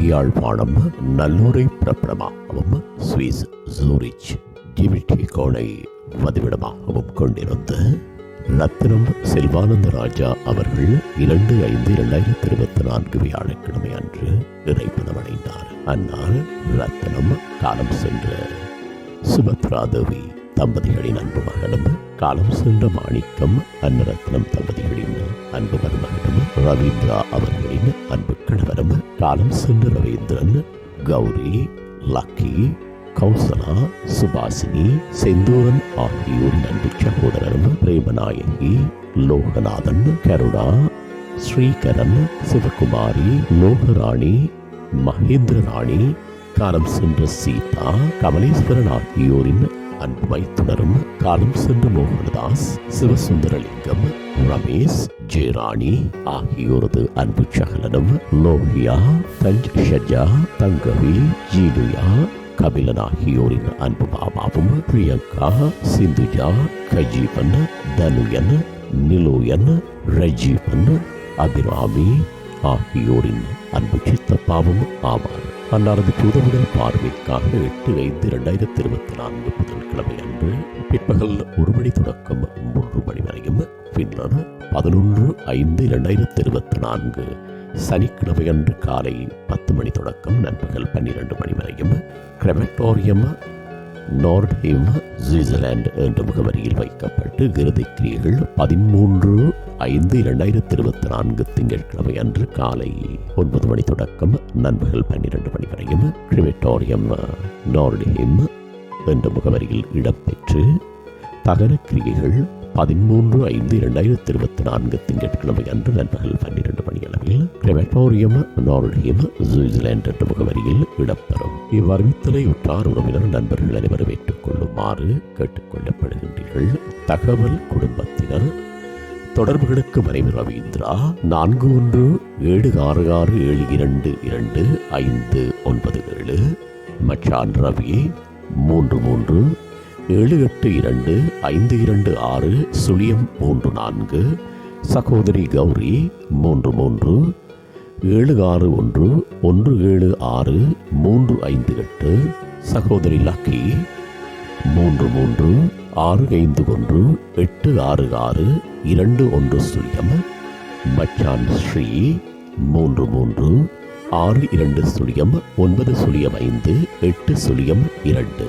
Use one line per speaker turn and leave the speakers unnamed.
யாழ்ப்பாணம் நல்லூரை பிரபலமாகவும் Swiss Zurich. ஜிமிட்டி கோனை வதிவிடமாகவும் கொண்டிருந்த ரத்தினம் செல்வானந்த ராஜா அவர்கள் இரண்டு ஐந்து இரண்டாயிரத்தி இருபத்தி நான்கு வியாழக்கிழமை அன்று இறைப்பதமடைந்தார் அன்னால் ரத்தினம் காலம் சென்ற சுபத்ரா தேவி தம்பதிகளின் அன்பு மகனும் காலம் சென்ற மாணிக்கம் அன்னரத்னம் தம்பதிகளின் அன்பு மருமகனும் ரவீந்திரா அவர்களின் அன்பு கணவரும் காலம் சென்ற ரவீந்திரன் கௌரி லக்கி கௌசலா சுபாசினி செந்தூரன் ஆகியோரின் அன்பு சகோதரரும் பிரேமநாயகி லோகநாதன் கருணா ஸ்ரீகரன் சிவகுமாரி லோகராணி மகேந்திர ராணி காலம் சென்ற சீதா கமலேஸ்வரன் ஆகியோரின் அன்பு வைத்துணரும் காலம் சென்ற மோகனதாஸ் சிவசுந்தரலிங்கம் ரமேஷ் ஜெயராணி ஆகியோரது அன்பு சகலனும் லோகியா தஞ்ச் ஷஜா தங்கவி ஜீனுயா கபிலன் ஆகியோரின் அன்பு பாபாவும் பிரியங்கா சிந்துஜா கஜீவன் தனுயன் நிலோயன் ரஜீவன் அபிராமி ஆகியோரின் அன்பு சித்தப்பாவும் ஆவார். அன்னாரது புதவுடல் பார்வைக்காக எட்டு ஐந்து இரண்டாயிரத்தி இருபத்தி நான்கு புதன்கிழமை அன்று பிற்பகல் ஒரு மணி தொடக்கம் மூன்று மணி வரையும் பின்னர் பதினொன்று ஐந்து இரண்டாயிரத்தி இருபத்தி நான்கு சனிக்கிழமை அன்று காலை பத்து மணி தொடக்கம் நண்பகல் பன்னிரண்டு மணி வரையும் கிரெமட்டோரியம் நோர்ட்ஹிம் சுவிட்சர்லாந்து என்ற முகவரியில் வைக்கப்பட்டு இறுதி கிரியைகள் பதிமூன்று ஐந்து இரண்டாயிரத்தி இருபத்தி நான்கு திங்கட்கிழமை அன்று காலை ஒன்பது மணி தொடக்கம் நண்பகல் பன்னிரண்டு மணி வரையும் கிரிமட்டோரியம் நோர்ட்ஹிம் என்ற முகவரியில் இடம்பெற்று தகன கிரியைகள் பதிமூன்று ஐந்து இரண்டாயிரத்தி இருபத்தி நான்கு திங்கட்கிழமை அன்று நண்பகல் பன்னிரண்டு மணி அளவில் கிரெமட்டோரியம் நோர்டியம் சுவிட்சர்லாந்து என்ற முகவரியில் இடம்பெறும். இவ்வறிவித்தலை உற்றார் உறவினர் நண்பர்கள் அனைவரும் ஏற்றுக்கொள்ளுமாறு கேட்டுக்கொள்ளப்படுகின்றீர்கள். தகவல் குடும்பத்தினர். தொடர்புகளுக்கு மனைவி ரவீந்திரா நான்கு ஒன்று ஏழு ஆறு ஆறு ஏழு இரண்டு இரண்டு ஐந்து ஒன்பது ஏழு. மச்சான் ரவி மூன்று மூன்று ஏழு எட்டு இரண்டு ஐந்து இரண்டு ஆறு சுழியம் மூன்று நான்கு சகோதரி கௌரி மூன்று மூன்று ஏழு ஆறு ஒன்று ஒன்று ஏழு ஆறு மூன்று ஐந்து எட்டு சகோதரி லக்கி மூன்று மூன்று ஆறு ஐந்து ஒன்று எட்டு ஆறு ஆறு இரண்டு ஒன்று சுழியம் மச்சான் ஸ்ரீ மூன்று மூன்று ஆறு இரண்டு சுழியம் ஒன்பது சுழியம் ஐந்து எட்டு சுழியம் இரண்டு.